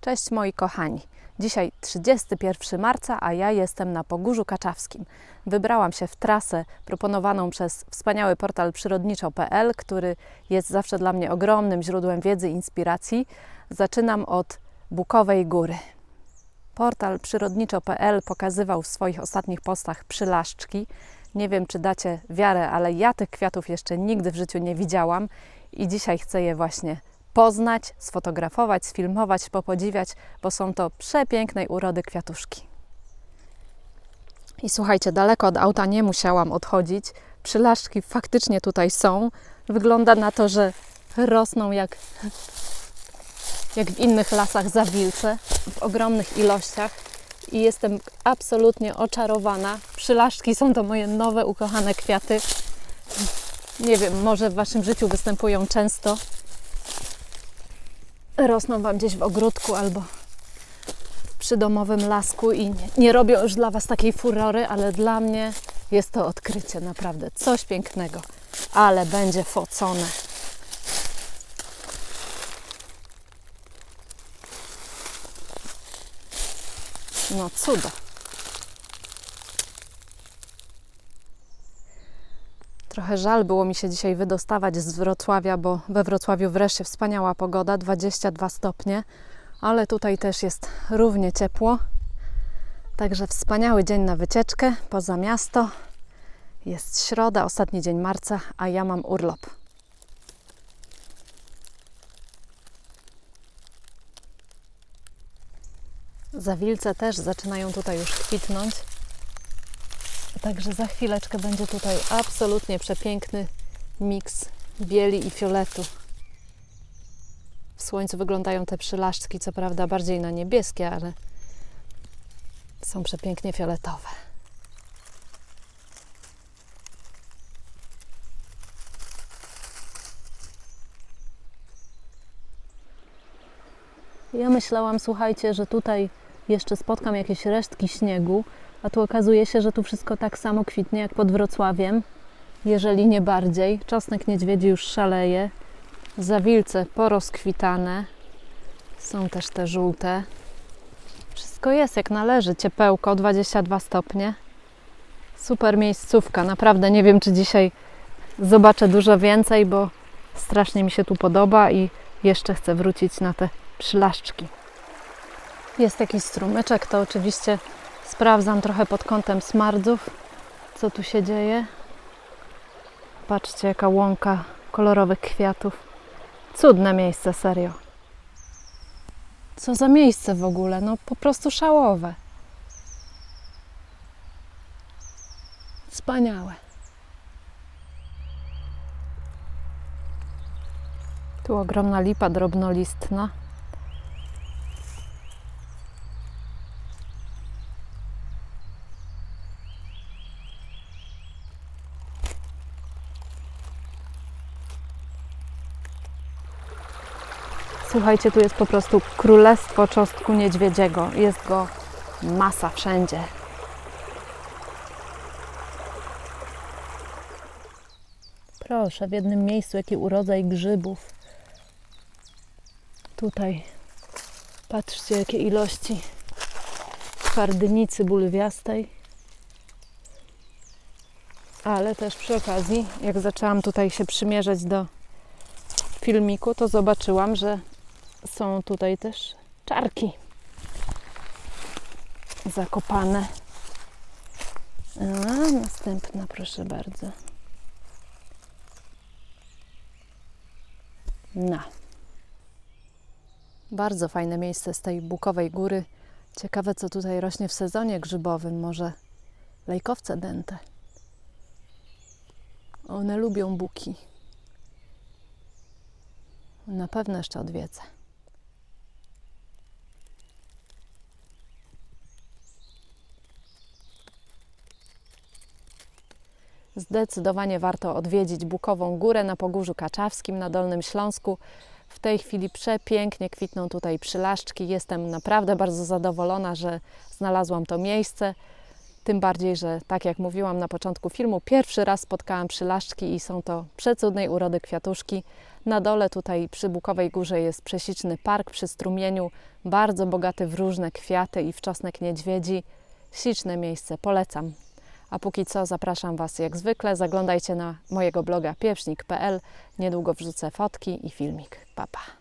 Cześć moi kochani. Dzisiaj 31 marca, a ja jestem na Pogórzu Kaczawskim. Wybrałam się w trasę proponowaną przez wspaniały portal przyrodniczo.pl, który jest zawsze dla mnie ogromnym źródłem wiedzy i inspiracji. Zaczynam od Bukowej Góry. Portal przyrodniczo.pl pokazywał w swoich ostatnich postach przylaszczki. Nie wiem, czy dacie wiarę, ale ja tych kwiatów jeszcze nigdy w życiu nie widziałam i dzisiaj chcę je właśnie poznać, sfotografować, sfilmować, popodziwiać, bo są to przepięknej urody kwiatuszki. I słuchajcie, daleko od auta nie musiałam odchodzić. Przylaszczki faktycznie tutaj są. Wygląda na to, że rosną jak, jak w innych lasach zawilce, w ogromnych ilościach. I jestem absolutnie oczarowana. Przylaszczki są to moje nowe, ukochane kwiaty. Nie wiem, może w Waszym życiu występują często rosną Wam gdzieś w ogródku albo w przydomowym lasku i nie, robią już dla Was takiej furory, ale dla mnie jest to odkrycie, naprawdę coś pięknego, ale będzie focone. No cudo. Trochę żal było mi się dzisiaj wydostawać z Wrocławia, bo we Wrocławiu wreszcie wspaniała pogoda, 22 stopnie, ale tutaj też jest równie ciepło. Także wspaniały dzień na wycieczkę poza miasto. Jest środa, ostatni dzień marca, a ja mam urlop. Zawilce też zaczynają tutaj już kwitnąć. Także za chwileczkę będzie tutaj absolutnie przepiękny miks bieli i fioletu. W słońcu wyglądają te przylaszczki, co prawda bardziej na niebieskie, ale są przepięknie fioletowe. Ja myślałam, słuchajcie, że tutaj jeszcze spotkam jakieś resztki śniegu, a tu okazuje się, że tu wszystko tak samo kwitnie jak pod Wrocławiem, jeżeli nie bardziej. Czosnek niedźwiedzi już szaleje, zawilce porozkwitane, są też te żółte. Wszystko jest jak należy, ciepełko, 22 stopnie. Super miejscówka, naprawdę nie wiem, czy dzisiaj zobaczę dużo więcej, bo strasznie mi się tu podoba i jeszcze chcę wrócić na te przylaszczki. Jest jakiś strumyczek, to oczywiście sprawdzam trochę pod kątem smardzów, co tu się dzieje. Patrzcie, jaka łąka kolorowych kwiatów. Cudne miejsce, serio. Co za miejsce w ogóle? No po prostu szałowe. Wspaniałe. Tu ogromna lipa drobnolistna. Słuchajcie, tu jest po prostu królestwo czosnku niedźwiedziego. Jest go masa wszędzie. Proszę, w jednym miejscu jaki urodzaj grzybów. Tutaj patrzcie, jakie ilości twardynicy bulwiastej. Ale też przy okazji, jak zaczęłam tutaj się przymierzać do filmiku, to zobaczyłam, że są tutaj też czarki zakopane. A, następna, proszę bardzo. No. Bardzo fajne miejsce z tej bukowej góry. Ciekawe, co tutaj rośnie w sezonie grzybowym. Może lejkowce dęte. One lubią buki. Na pewno jeszcze odwiedzę. Zdecydowanie warto odwiedzić Bukową Górę na Pogórzu Kaczawskim na Dolnym Śląsku. W tej chwili przepięknie kwitną tutaj przylaszczki. Jestem naprawdę bardzo zadowolona, że znalazłam to miejsce. Tym bardziej, że tak jak mówiłam na początku filmu, pierwszy raz spotkałam przylaszczki i są to przecudnej urody kwiatuszki. Na dole tutaj przy Bukowej Górze jest prześliczny park przy strumieniu, bardzo bogaty w różne kwiaty i w czosnek niedźwiedzi. Śliczne miejsce, polecam. A póki co zapraszam Was jak zwykle, zaglądajcie na mojego bloga pieprznik.pl. Niedługo wrzucę fotki i filmik. Pa, pa.